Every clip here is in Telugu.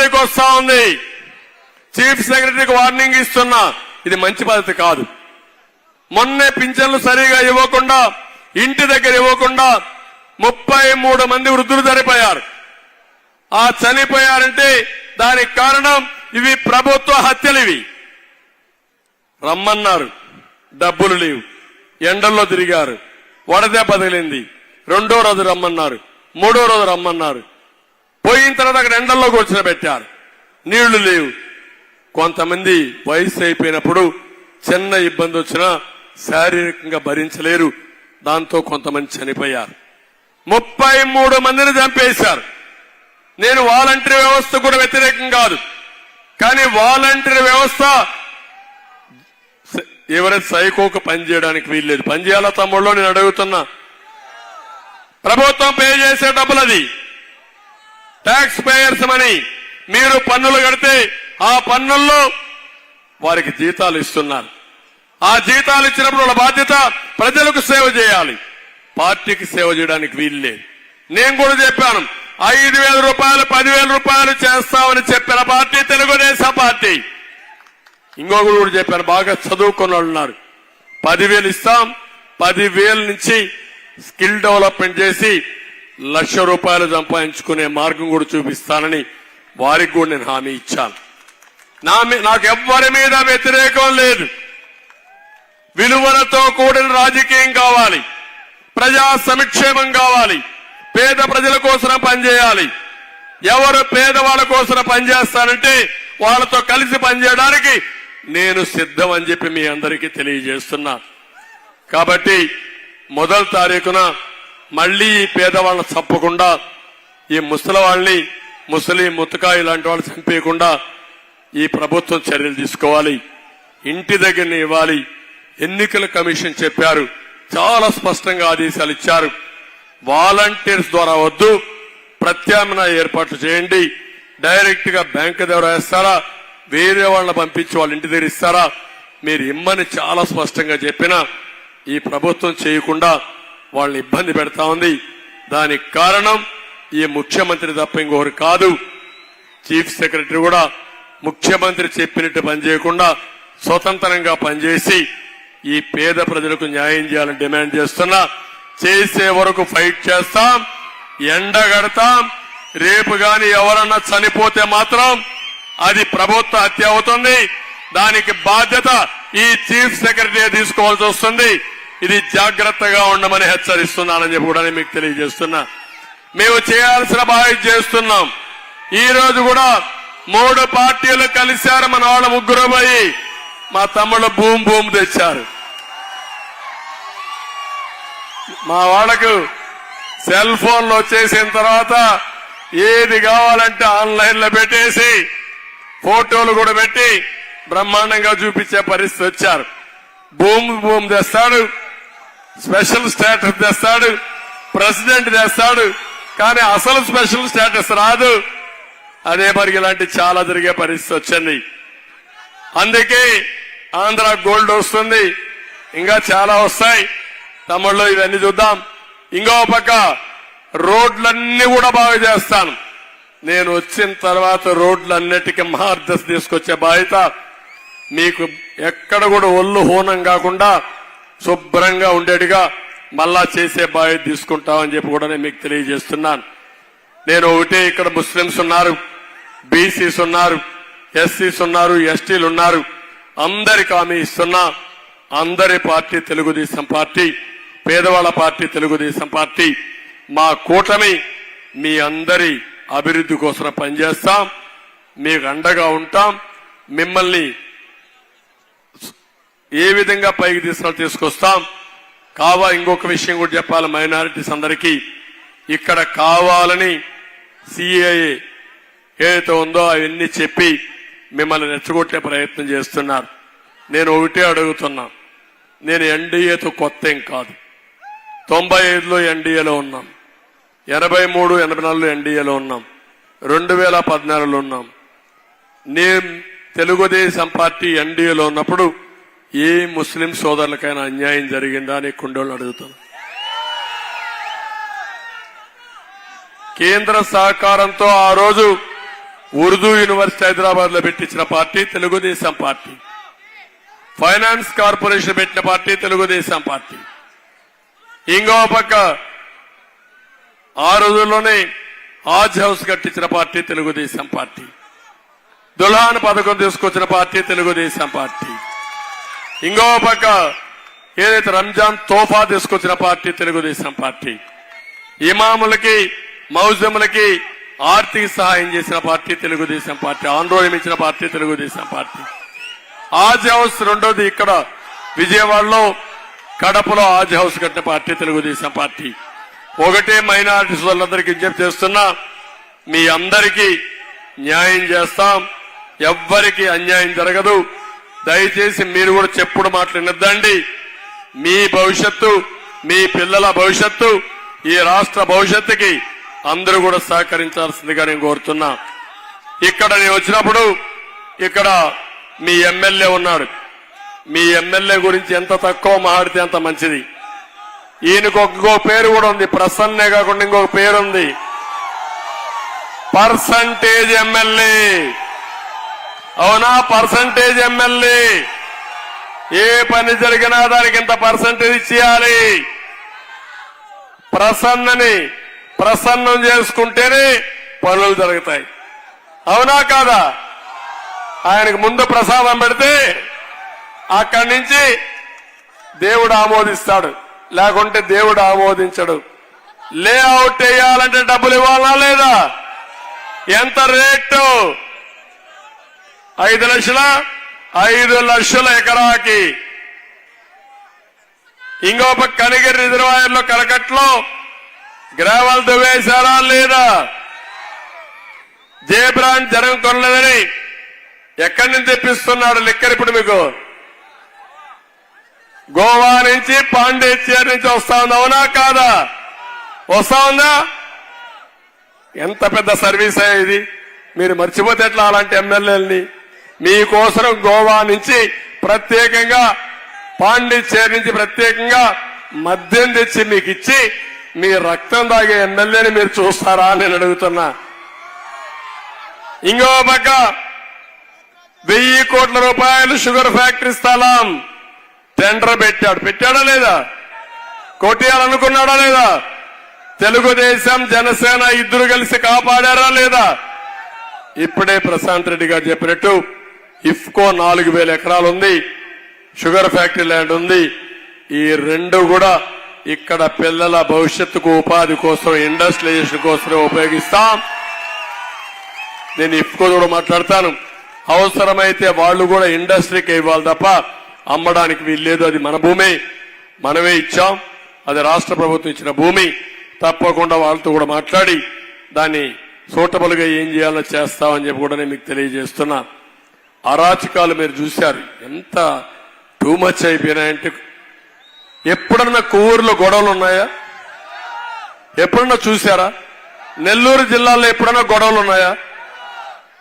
తారీఖు వస్తా ఉంది. చీఫ్ సెక్రటరీకి వార్నింగ్ ఇస్తున్నా. ఇది మంచి పద్ధతి కాదు. మొన్నే పింఛన్లు సరిగా ఇవ్వకుండా ఇంటి దగ్గర ఇవ్వకుండా ముప్పై మూడు మంది వృద్ధులు చనిపోయారు. ఆ చనిపోయారంటే దానికి కారణం ఇవి ప్రభుత్వ హత్యలు ఇవి. రమ్మన్నారు. డబ్బులు లేవు. ఎండల్లో తిరిగారు. వడదెబ్బ తగిలింది. రెండో రోజు రమ్మన్నారు. మూడో రోజు రమ్మన్నారు. పోయిన తర్వాత అక్కడ ఎండల్లో కూర్చొని పెట్టారు. నీళ్ళు లేవు. కొంతమంది వయసు అయిపోయినప్పుడు చిన్న ఇబ్బంది వచ్చినా శారీరకంగా భరించలేరు. దాంతో కొంతమంది చనిపోయారు. ముప్పై మూడు మందిని చంపేశారు. నేను వాలంటరీ వ్యవస్థ కూడా వ్యతిరేకం కాదు. కానీ వాలంటరీ వ్యవస్థ ఎవరైతే సైకోకు పనిచేయడానికి వీల్లేదు. పనిచేయాలా తమ్ముళ్ళు? నేను అడుగుతున్నా. ప్రభుత్వం పే చేసే డబ్బులు అది ట్యాక్స్ పేయర్స్ మనీ. మీరు పన్నులు కడితే ఆ పన్నుల్లో వారికి జీతాలు ఇస్తున్నారు. ఆ జీతాలు ఇచ్చినప్పుడు వాళ్ళ బాధ్యత ప్రజలకు సేవ చేయాలి. పార్టీకి సేవ చేయడానికి వీల్లేదు నేను కూడా చెప్పాను ఐదు వేల రూపాయలు పదివేల రూపాయలు చేస్తామని చెప్పిన పార్టీ తెలుగుదేశం పార్టీ. ఇంకొకరు కూడా చెప్పాను బాగా చదువుకున్న వాళ్ళు ఉన్నారు. పదివేలు ఇస్తాం పదివేల నుంచి స్కిల్ డెవలప్మెంట్ చేసి లక్ష రూపాయలు సంపాదించుకునే మార్గం కూడా చూపిస్తానని వారికి కూడా నేను హామీ ఇచ్చాను. నా నాకు ఎవ్వరి మీద వ్యతిరేకం లేదు. విలువలతో కూడిన రాజకీయం కావాలి. ప్రజా సంక్షేమం కావాలి. పేద ప్రజల కోసం పనిచేయాలి. ఎవరు పేదవాళ్ళ కోసం పనిచేస్తానంటే వాళ్ళతో కలిసి పనిచేయడానికి నేను సిద్ధం అని చెప్పి మీ అందరికీ తెలియజేస్తున్నా. కాబట్టి మొదటి తారీఖున మళ్ళీ ఈ పేదవాళ్ళని చంపకుండా ఈ ముసలి వాళ్ళని ముసలి ముతక ఇలాంటి వాళ్ళు చంపేయకుండా ఈ ప్రభుత్వం చర్యలు తీసుకోవాలి. ఇంటి దగ్గరని ఇవ్వాలి. ఎన్నికల కమిషన్ చెప్పారు. చాలా స్పష్టంగా ఆదేశాలు ఇచ్చారు. వాలంటీర్స్ ద్వారా వద్దు. ప్రత్యామ్నాయ ఏర్పాట్లు చేయండి. డైరెక్ట్గా బ్యాంక్ ద్వారా వేస్తారా? వేరే వాళ్ళని పంపించి వాళ్ళ ఇంటి దగ్గర ఇస్తారా? మీరు ఇమ్మని చాలా స్పష్టంగా చెప్పినా ఈ ప్రభుత్వం చేయకుండా వాళ్ళని ఇబ్బంది పెడతా ఉంది. దానికి కారణం ఈ ముఖ్యమంత్రి తప్ప ఇంకొకరు కాదు. చీఫ్ సెక్రటరీ కూడా ముఖ్యమంత్రి చెప్పినట్టు పనిచేయకుండా స్వతంత్రంగా పనిచేసి ఈ పేద ప్రజలకు న్యాయం చేయాలని డిమాండ్ చేస్తున్నా. చేసే వరకు ఫైట్ చేస్తాం ఎండగడతాం రేపు గాని ఎవరన్నా చనిపోతే మాత్రం అది ప్రభుత్వ హత్య అవుతుంది. దానికి బాధ్యత ఈ చీఫ్ సెక్రటరీ తీసుకోవాల్సి వస్తుంది. ఇది జాగ్రత్తగా ఉండమని హెచ్చరిస్తున్నానని చెప్పి కూడా నేను మీకు తెలియజేస్తున్నా. మేము చేయాల్సిన బాధ్యత చేస్తున్నాం. ఈ రోజు కూడా మూడు పార్టీలు కలిశారు మన వాళ్ళ ముగ్గురు పోయి. మా తమ్ముళ్ళు భూమి భూమి తెచ్చారు. మా వాళ్ళకు సెల్ ఫోన్లు వచ్చేసిన తర్వాత ఏది కావాలంటే ఆన్లైన్లో పెట్టేసి ఫోటోలు కూడా పెట్టి బ్రహ్మాండంగా చూపించే పరిస్థితి వచ్చారు. భూమి భూమి తెస్తాడు. స్పెషల్ స్టేటస్ తెస్తాడు ప్రెసిడెంట్ తెస్తాడు కానీ అసలు స్పెషల్ స్టేటస్ రాదు. అదే మరి ఇలాంటి చాలా జరిగే పరిస్థితి వచ్చింది. అందుకే ఆంధ్ర గోల్డ్ వస్తుంది ఇంకా చాలా వస్తాయి. తమ్ముళ్ళు ఇవన్నీ చూద్దాం. ఇంకో పక్క రోడ్లన్నీ కూడా బాగా చేస్తాను. నేను వచ్చిన తర్వాత రోడ్లన్నిటికీ మార్గదర్శి తీసుకొచ్చే బాధ్యత. మీకు ఎక్కడ కూడా ఒళ్ళు హోనం కాకుండా శుభ్రంగా ఉండేట్టుగా మళ్ళా చేసే బాధ్యత తీసుకుంటామని చెప్పి కూడా నేను మీకు తెలియజేస్తున్నాను. నేను ఒకటే ఇక్కడ ముస్లింస్ ఉన్నారు బీసీస్ ఉన్నారు ఎస్సీస్ ఉన్నారు ఎస్టీలు ఉన్నారు. అందరికి హామీ ఇస్తున్నా అందరి పార్టీ తెలుగుదేశం పార్టీ పేదవాళ్ళ పార్టీ తెలుగుదేశం పార్టీ. మా కూటమి మీ అందరి అభివృద్ధి కోసం పనిచేస్తాం మీకు అండగా ఉంటాం. మిమ్మల్ని ఏ విధంగా పైకి తీసుకుని తీసుకొస్తాం? కావా ఇంకొక విషయం కూడా చెప్పాలి మైనారిటీస్ అందరికీ. ఇక్కడ కావాలని సిఐఏ ఏదైతే ఉందో అవన్నీ చెప్పి మిమ్మల్ని రెచ్చగొట్టే ప్రయత్నం చేస్తున్నారు. నేను ఒకటే అడుగుతున్నా. నేను ఎన్డీఏతో కొత్త ఏం కాదు. తొంభై ఐదులో ఎన్డీఏలో ఉన్నాం. ఎనభై మూడు ఎనభై నాలుగులో ఎన్డీఏలో ఉన్నాం. రెండు వేల పద్నాలుగులో ఉన్నాం. నేను తెలుగుదేశం పార్టీ ఎన్డీఏలో ఉన్నప్పుడు ఏ ముస్లిం సోదరులకైనా అన్యాయం జరిగిందా అని కుండోళ్ళు అడుగుతాను. కేంద్ర సహకారంతో ఆ రోజు ఉర్దూ యూనివర్సిటీ హైదరాబాద్లో పెట్టించిన party Telugu Desam party. Finance corporation పెట్టిన పార్టీ తెలుగుదేశం పార్టీ. ఇంకో పక్క ఆ రోజుల్లోనే హాజ్ హౌస్ కట్టించిన పార్టీ తెలుగుదేశం పార్టీ. దుల్హాన్ పథకం తీసుకొచ్చిన పార్టీ తెలుగుదేశం పార్టీ. ఇంకో పక్క ఏదైతే రంజాన్ తోఫా తీసుకొచ్చిన పార్టీ తెలుగుదేశం పార్టీ ఇమాములకి మౌజములకి ఆర్థిక సహాయం చేసిన పార్టీ తెలుగుదేశం పార్టీ ఆందోళన ఇచ్చిన party Telugu Desam party. Haj house రెండోది ఇక్కడ విజయవాడలో కడపలో ఆజ్ హౌస్ కట్టిన పార్టీ తెలుగుదేశం పార్టీ. ఒకటే మైనార్టీ వాళ్ళందరికీ విజ్ఞప్తి చేస్తున్నా మీ అందరికీ న్యాయం చేస్తాం. ఎవ్వరికి అన్యాయం జరగదు. దయచేసి మీరు కూడా చెప్పుడు మాట్లాడినద్దండి. మీ భవిష్యత్తు మీ పిల్లల భవిష్యత్తు ఈ రాష్ట్ర భవిష్యత్తుకి అందరూ కూడా సహకరించాల్సిందిగా నేను కోరుతున్నా. ఇక్కడ నేను వచ్చినప్పుడు ఇక్కడ మీ ఎమ్మెల్యే ఉన్నాడు. మీ ఎమ్మెల్యే గురించి ఎంత తక్కువ మాట్లాడితే అంత మంచిది. ఈయనకు ఇంకో పేరు కూడా ఉంది. ప్రసన్నే కాకుండా ఇంకొక పేరు ఉంది. Percentage MLA. అవునా? Percentage MLA. ఏ పని జరిగినా దానికి ఇంత పర్సంటేజ్ ఇచ్చేయాలి. ప్రసన్నని ప్రసన్నం చేసుకుంటేనే పనులు జరుగుతాయి. అవునా కాదా? ఆయనకు ముందు ప్రసాదం పెడితే అక్కడి నుంచి దేవుడు ఆమోదిస్తాడు. లేకుంటే దేవుడు ఆమోదించడు. లేఅవుట్ వేయాలంటే డబ్బులు ఇవ్వాలా లేదా? ఎంత రేటు? ఐదు లక్షల? ఐదు లక్షల ఎకరాకి. ఇంకో పక్క కనిగిరి రిజర్వాయర్లో కలకట్లో. గ్రామాలు దువేశారా లేదా? జే బ్రాండ్ జనం కొనలేదని ఎక్కడి నుంచి తెప్పిస్తున్నాడు లెక్కర్ ఇప్పుడు మీకు? గోవా నుంచి పాండిచ్చేరి నుంచి వస్తా ఉంది? అవునా కాదా? వస్తా ఉందా? ఎంత పెద్ద సర్వీస్ ఇది. మీరు మర్చిపోతే ఎట్లా అలాంటి ఎమ్మెల్యేలని? మీకోసరం గోవా నుంచి ప్రత్యేకంగా పాండిచ్చేరి నుంచి ప్రత్యేకంగా మద్యం తెచ్చి మీకు ఇచ్చి మీ రక్తం తాగే ఎమ్మెల్యేని మీరు చూస్తారా నేను అడుగుతున్నా. ఇంకో పక్క వెయ్యి కోట్ల రూపాయలు షుగర్ ఫ్యాక్టరీ స్థలం టెండర్ పెట్టాడు. పెట్టాడా లేదా? కొట్టేయాలనుకున్నాడా లేదా? తెలుగుదేశం జనసేన ఇద్దరు కలిసి కాపాడారా లేదా? ఇప్పుడే ప్రశాంత్ రెడ్డి గారు చెప్పినట్టు ఇఫ్కో నాలుగు వేల ఎకరాలు ఉంది షుగర్ ఫ్యాక్టరీ ల్యాండ్ ఉంది. ఈ రెండు కూడా ఇక్కడ పిల్లల భవిష్యత్తుకు ఉపాధి కోసం ఇండస్ట్రియలైజేషన్ కోసం ఉపయోగిస్తాం. నేను ఇఫ్కో కూడా మాట్లాడతాను. అవసరమైతే వాళ్ళు కూడా ఇండస్ట్రీకి ఇవ్వాలి తప్ప అమ్మడానికి వీల్లేదు. అది మన భూమి. మనమే ఇచ్చాం. అది రాష్ట్ర ప్రభుత్వం ఇచ్చిన భూమి. తప్పకుండా వాళ్ళతో కూడా మాట్లాడి దాన్ని సూటబుల్గా ఏం చేయాలో చేస్తామని చెప్పి కూడా నేను మీకు తెలియజేస్తున్నా. అరాచకాలు మీరు చూశారు. ఎంత టూ మచ్ అయిపోయినాయంటే ఎప్పుడన్నా కొవ్వూరులో గొడవలు ఉన్నాయా? ఎప్పుడన్నా చూశారా? నెల్లూరు జిల్లాలో ఎప్పుడన్నా గొడవలు ఉన్నాయా?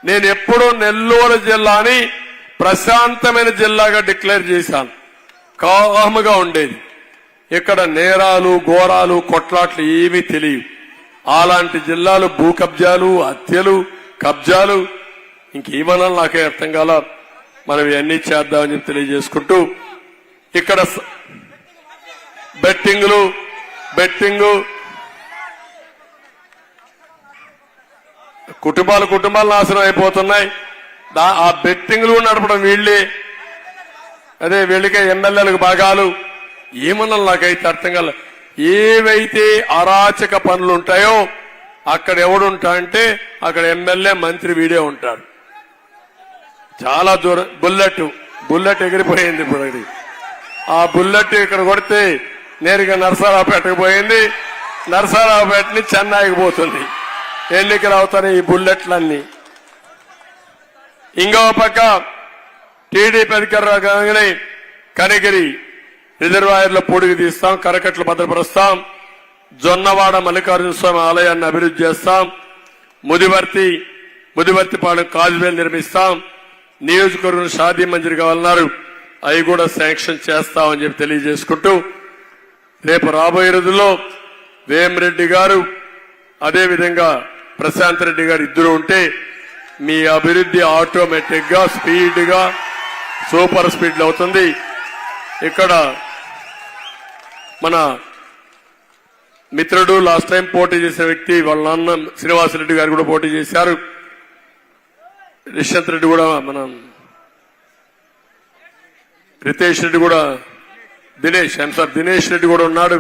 నేను ఎప్పుడూ నెల్లూరు జిల్లాని ప్రశాంతమైన జిల్లాగా డిక్లేర్ చేశాను. కాముగా ఉండేది. ఇక్కడ నేరాలు ఘోరాలు కొట్లాట్లు ఏమీ తెలియవు. అలాంటి జిల్లాలు భూ కబ్జాలు హత్యలు కబ్జాలు ఇంకేమన్నా నాకే అర్థం కాల. మనం ఇవన్నీ చేద్దామని చెప్పి తెలియజేసుకుంటూ ఇక్కడ బెట్టింగ్లు బెట్టింగులు బెట్టింగు కుటుంబాలు కుటుంబాలు నాశనం అయిపోతున్నాయి. దా- ఆ బెట్టింగ్లు నడపడం వీళ్ళే. అదే వీళ్ళకే ఎమ్మెల్యేలకు భాగాలు. ఏమన్నా నాకైతే అర్థం కాల ఏవైతే అరాచక పనులు ఉంటాయో అక్కడ ఎవడుంటా అంటే అక్కడ ఎమ్మెల్యే మంత్రి వీడే ఉంటాడు చాలా దూరం. బుల్లెట్ బుల్లెట్ ఎగిరిపోయింది ఇప్పుడు అది ఆ బుల్లెట్ ఇక్కడ కొడితే నేరుగా నరసారావుపేటకు పోయింది. నరసారావుపేటని చెన్నైకి పోతుంది. ఎన్నికలు అవుతాయి ఈ బుల్లెట్లన్నీ. ఇంకో పక్క టీడీపీ అధికారులు కాగానే కనిగిరి రిజర్వాయర్ల పొడిగి తీస్తాం కరకట్లు భద్రపరుస్తాం జొన్నవాడ మల్లికార్జున స్వామి ఆలయాన్ని అభివృద్ధి చేస్తాం ముదివర్తి ముదివర్తిపాడు కాజువేలు నిర్మిస్తాం నియోజకవర్గం షాదీ మంజూరు కావాలన్నారు. అవి కూడా శాంక్షన్ చేస్తామని చెప్పి తెలియజేసుకుంటూ రేపు రాబోయే రోజుల్లో వేమరెడ్డి గారు అదేవిధంగా ప్రశాంత్ రెడ్డి గారు ఇద్దరు ఉంటే మీ అభివృద్ధి ఆటోమేటిక్గా స్పీడ్గా సూపర్ స్పీడ్ అవుతుంది. ఇక్కడ మన మిత్రుడు లాస్ట్ టైం పోటీ చేసిన వ్యక్తి వాళ్ళ నాన్న శ్రీనివాసరెడ్డి గారు కూడా పోటీ చేశారు. నిశాంత్ రెడ్డి కూడా మన రితేష్ రెడ్డి కూడా దినేష్ ఐమ్ సార్ దినేష్ రెడ్డి కూడా ఉన్నాడు.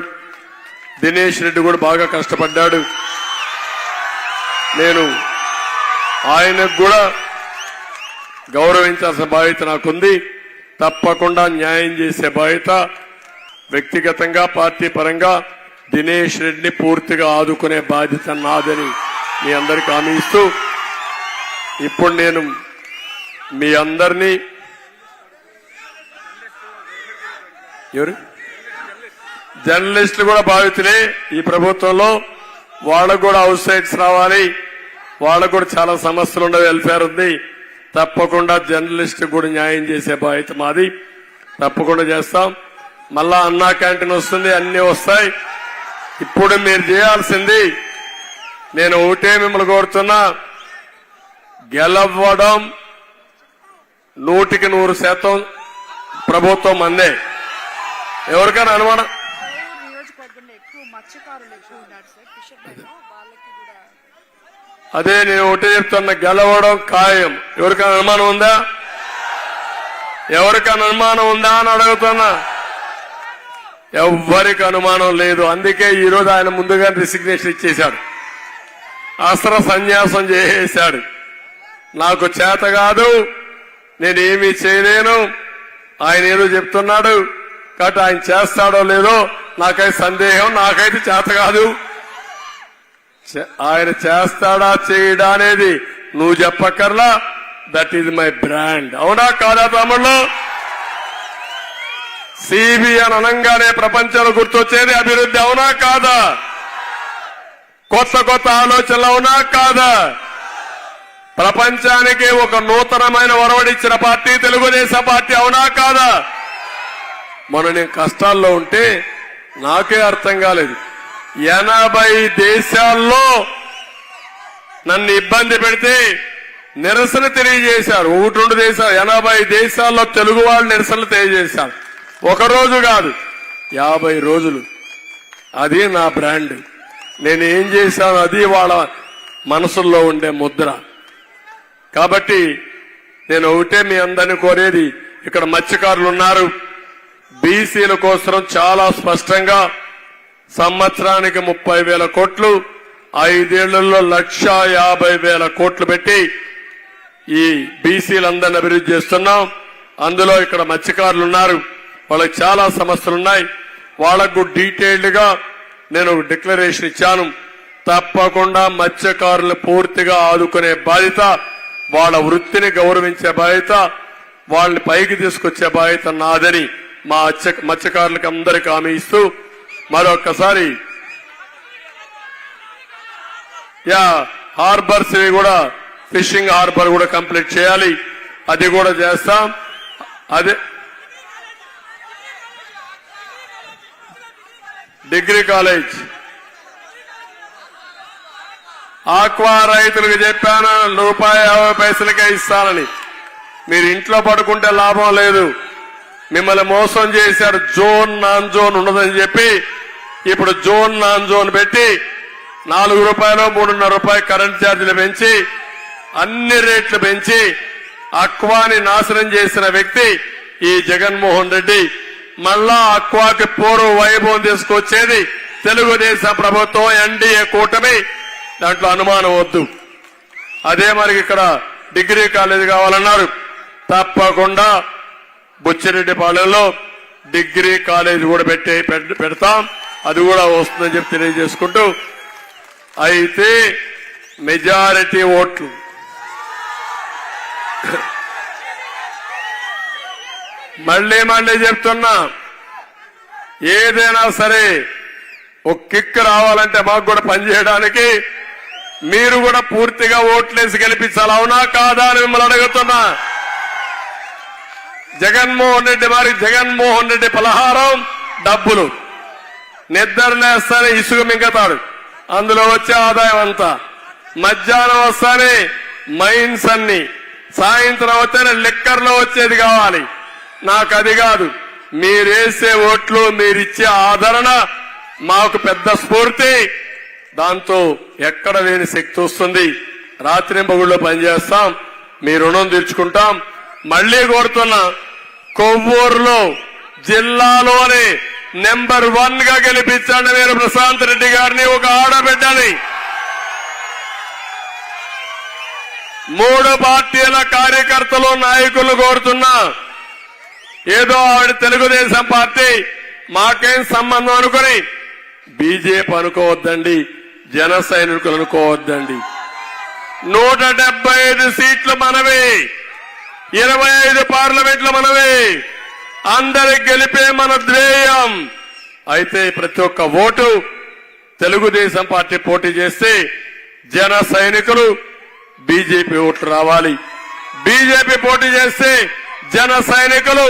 దినేష్ రెడ్డి కూడా బాగా కష్టపడ్డాడు. నేను ఆయనకు కూడా గౌరవించాల్సిన బాధ్యత నాకుంది. తప్పకుండా న్యాయం చేసే బాధ్యత వ్యక్తిగతంగా పార్టీ పరంగా దినేష్ రెడ్డిని పూర్తిగా ఆదుకునే బాధ్యత నాదని మీ అందరికి హామీ ఇస్తూ ఇప్పుడు నేను మీ అందరినీ ఎవరు? జర్నలిస్టులు కూడా బాధితులే ఈ ప్రభుత్వంలో వాళ్ళకు కూడా హౌస్ సైట్స్ రావాలి. వాళ్ళకు కూడా చాలా సమస్యలు ఉండే వెల్ఫేర్ ఉంది. తప్పకుండా జర్నలిస్ట్ కూడా న్యాయం చేసే బాధ్యత మాది. తప్పకుండా చేస్తాం. మళ్ళా అన్నా క్యాంటీన్ వస్తుంది అన్ని వస్తాయి. ఇప్పుడు మీరు చేయాల్సింది నేను ఒకటే మిమ్మల్ని కోరుతున్నా. గెలవడం నూటికి నూరు శాతం ప్రభుత్వం అందే. ఎవరికైనా అనుమానం? అదే నేను ఒకటే చెప్తున్నా గెలవడం ఖాయం. ఎవరికైనా అనుమానం ఉందా? ఎవరికైనా అనుమానం ఉందా అని అడుగుతున్నా. ఎవ్వరికి అనుమానం లేదు. అందుకే ఈరోజు ఆయన ముందుగా రిసిగ్నేషన్ ఇచ్చేశాడు. అస్త్ర సన్యాసం చేసేశాడు. నాకు చేత కాదు. నేనేమీ చేయలేను. ఆయన ఏదో చెప్తున్నాడు. కాబట్టి ఆయన చేస్తాడో లేదో నాకైతే సందేహం నాకైతే చేత కాదు. చే- ఆయన చేస్తాడా చేయడా అనేది నువ్వు చెప్పక్కర్లా. దట్ ఈజ్ మై బ్రాండ్ అవునా కాదా తమ్ముళ్ళు? సిబిఎన్ అనంగానే ప్రపంచంలో గుర్తొచ్చేది అభివృద్ధి అవునా కాదా? కొత్త కొత్త ఆలోచనలు అవునా కాదా? ప్రపంచానికి ఒక నూతనమైన ఒరవడిచ్చిన పార్టీ తెలుగుదేశం పార్టీ అవునా కాదా? మొన్న నేను కష్టాల్లో ఉంటే నాకే అర్థం కాలేదు. ఎనభై దేశాల్లో నన్ను ఇబ్బంది పెడితే నిరసన తెలియజేశారు. ఒకటి రెండు దేశాలు ఎనభై దేశాల్లో తెలుగు వాళ్ళు నిరసనలు తెలియజేశారు. ఒక రోజు కాదు యాభై రోజులు. అది నా బ్రాండ్. నేను ఏం చేశాను అది వాళ్ళ మనసుల్లో ఉండే ముద్ర. కాబట్టి నేను ఒకటే మీ అందరిని కోరేది ఇక్కడ మత్స్యకారులు ఉన్నారు బీసీల కోసం చాలా స్పష్టంగా సంవత్సరానికి ముప్పై వేల కోట్లు ఐదేళ్ళలో లక్ష యాభై వేల కోట్లు పెట్టి ఈ బీసీలందరిని అభివృద్ధి చేస్తున్నాం. అందులో ఇక్కడ మత్స్యకారులు ఉన్నారు వాళ్ళకి చాలా సమస్యలు ఉన్నాయి వాళ్ళకు డీటెయిల్డ్గా నేను డిక్లరేషన్ ఇచ్చాను. తప్పకుండా మత్స్యకారులు పూర్తిగా ఆదుకునే బాధ్యత వాళ్ళ వృత్తిని గౌరవించే బాధ్యత వాళ్ళని పైకి తీసుకొచ్చే బాధ్యత నాదని మా మత్స్య- మత్స్యకారులకు అందరికి హామీ ఇస్తూ మరొకసారి యా హార్బర్స్ కూడా ఫిషింగ్ హార్బర్ కూడా కంప్లీట్ చేయాలి. అది కూడా చేస్తాం. అదే డిగ్రీ కాలేజ్. ఆక్వా రైతులకు చెప్పాను రూపాయి యాభై పైసలకే ఇస్తానని. మీరు ఇంట్లో పడుకుంటే లాభం లేదు. మిమ్మల్ని మోసం చేశారు జోన్ నాన్ జోన్ ఉండదని చెప్పి ఇప్పుడు జోన్ నాన్ జోన్ పెట్టి నాలుగు రూపాయలు మూడున్నర రూపాయలు కరెంట్ ఛార్జీలు పెంచి అన్ని రేట్లు పెంచి అక్వాని నాశనం చేసిన వ్యక్తి ఈ జగన్మోహన్ రెడ్డి. మళ్ళా అక్వాకి పూర్వ వైభవం తీసుకొచ్చేది తెలుగుదేశం ప్రభుత్వం ఎన్డీఏ కూటమి దాంట్లో అనుమానం వద్దు. అదే మరి ఇక్కడ డిగ్రీ కాలేజ్ కావాలన్నారు. తప్పకుండా బుచ్చిరెడ్డిపాళెంలో డిగ్రీ కాలేజ్ కూడా పెట్టే పెడతాం. అది కూడా వస్తుందని చెప్పి తెలియజేసుకుంటూ. అయితే మెజారిటీ ఓట్లు. మళ్ళీ మళ్ళీ చెప్తున్నా. ఏదైనా సరే ఒక కిక్ రావాలంటే మాకు కూడా పనిచేయడానికి మీరు కూడా పూర్తిగా ఓట్లేసి గెలిపించాలి. అవునా కాదా అని మిమ్మల్ని అడుగుతున్నా. జగన్మోహన్ రెడ్డి మరి జగన్మోహన్ రెడ్డి పలహారం డబ్బులు. నిద్ర లేస్తానే ఇసుక మింగతాడు. అందులో వచ్చే ఆదాయం అంతా. మధ్యాహ్నం వస్తానే మైన్స్ అన్ని. సాయంత్రం వస్తేనే లిక్కర్లో వచ్చేది కావాలి. నాకు అది కాదు. మీరేసే ఓట్లు మీరిచ్చే ఆదరణ మాకు పెద్ద స్ఫూర్తి. దాంతో ఎక్కడ లేని శక్తి వస్తుంది. రాత్రి పగుళ్ళు పనిచేస్తాం. మీ రుణం తీర్చుకుంటాం. మళ్ళీ కోరుతున్నా కొవ్వూరులో జిల్లాలోనే నెంబర్ వన్గా గెలిపించండి మీరు ప్రశాంత్ రెడ్డి గారిని. ఒక ఆడబిడ్డని మూడు పార్టీల కార్యకర్తలు నాయకులు కోరుతున్నా ఏదో ఆవిడ తెలుగుదేశం పార్టీ. మాకేం సంబంధం అనుకుని బీజేపీ అనుకోవద్దండి. జన సైనికులు అనుకోవద్దండి నూట డెబ్బై ఐదు సీట్లు మనవి. ఇరవై ఐదు పార్లమెంట్లు మనవి. అందరి గెలిపే మన ధ్యేయం. అయితే ప్రతి ఒక్క ఓటు తెలుగుదేశం పార్టీ పోటీ చేస్తే జన సైనికులు బీజేపీ ఓట్లు రావాలి. బీజేపీ పోటీ చేస్తే జన సైనికులు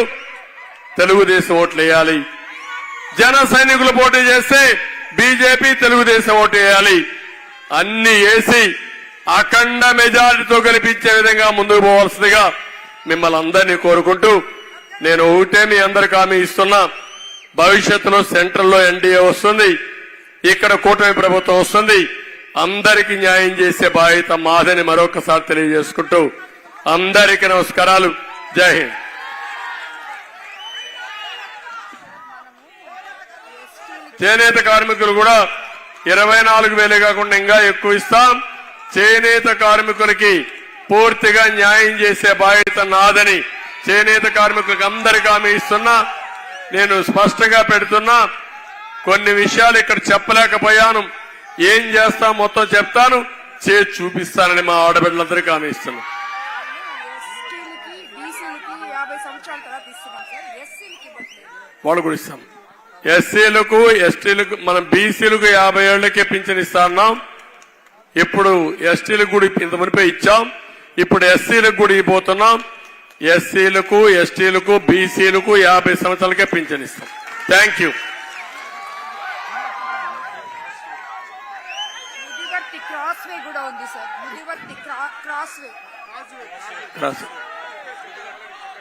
తెలుగుదేశం ఓట్లు వేయాలి. జన సైనికులు పోటీ చేస్తే బీజేపీ తెలుగుదేశం ఓటు వేయాలి అన్ని వేసి అఖండ మెజారిటీతో గెలిపించే విధంగా ముందుకు పోవాల్సిందిగా మిమ్మల్ని అందరినీ కోరుకుంటూ నేను ఒకటే మీ అందరికి హామీ ఇస్తున్నా. భవిష్యత్తులో సెంట్రల్లో ఎన్డీఏ వస్తుంది. ఇక్కడ కూటమి ప్రభుత్వం వస్తుంది. అందరికి న్యాయం చేసే బాధ్యత మాదని మరొకసారి తెలియజేసుకుంటూ అందరికీ నమస్కారాలు. జై హింద్. చేనేత కార్మికులు కూడా ఇరవై నాలుగు వేలే కాకుండా ఇంకా ఎక్కువ ఇస్తాం. చేనేత కార్మికులకి పూర్తిగా న్యాయం చేసే బాధ్యత నాదని చేనేత కార్మికులకు అందరికీ హామీ ఇస్తున్నా. నేను స్పష్టంగా పెడుతున్నా కొన్ని విషయాలు ఇక్కడ చెప్పలేకపోయాను. ఏం చేస్తా మొత్తం చెప్తాను. చేసి చూపిస్తానని మా ఆడబిడ్డలందరికీ హామీ ఇస్తున్నా. వాళ్ళు కూడా ఇస్తాం. ఎస్సీలకు ఎస్టీలకు మనం బీసీలకు యాభై ఏళ్ళకే పింఛన్ ఇస్తా ఉన్నాం ఇప్పుడు ఎస్టీలకు కూడా ఇంత మునిపే ఇచ్చాం. ఇప్పుడు ఎస్సీలకు కూడా ఇవ్వబోతున్నాం. ఎస్సీలకు ఎస్టీలకు బీసీలకు యాభై సంవత్సరాలకే పింఛన్ ఇస్తాం. థ్యాంక్ యూ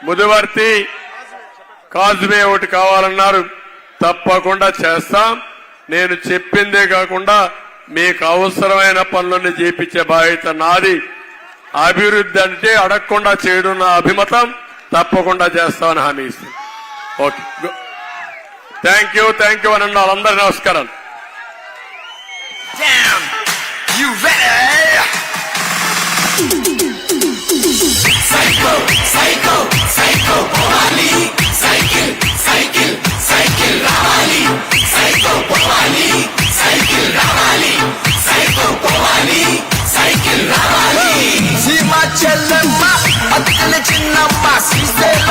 ముదివర్తి కాజువే ఒకటి కావాలన్నారు. తప్పకుండా చేస్తాం. నేను చెప్పిందే కాకుండా మీకు అవసరమైన పనులన్నీ చేపించే బాధ్యత నాది. అభివృద్ధి అంటే అడగకుండా చేయడం నా అభిమతం. తప్పకుండా చేస్తామని హామీ okay. Thank you thank you అని వాళ్ళందరూ నమస్కారాలు. Psycho, psycho, psycho, Bali. Cycle రావాలి సైకిల్ రావాలి సైకిల్ సీమా చెల్లమ్మ అత్తని చిన్నమ్మ సీసేమ్మ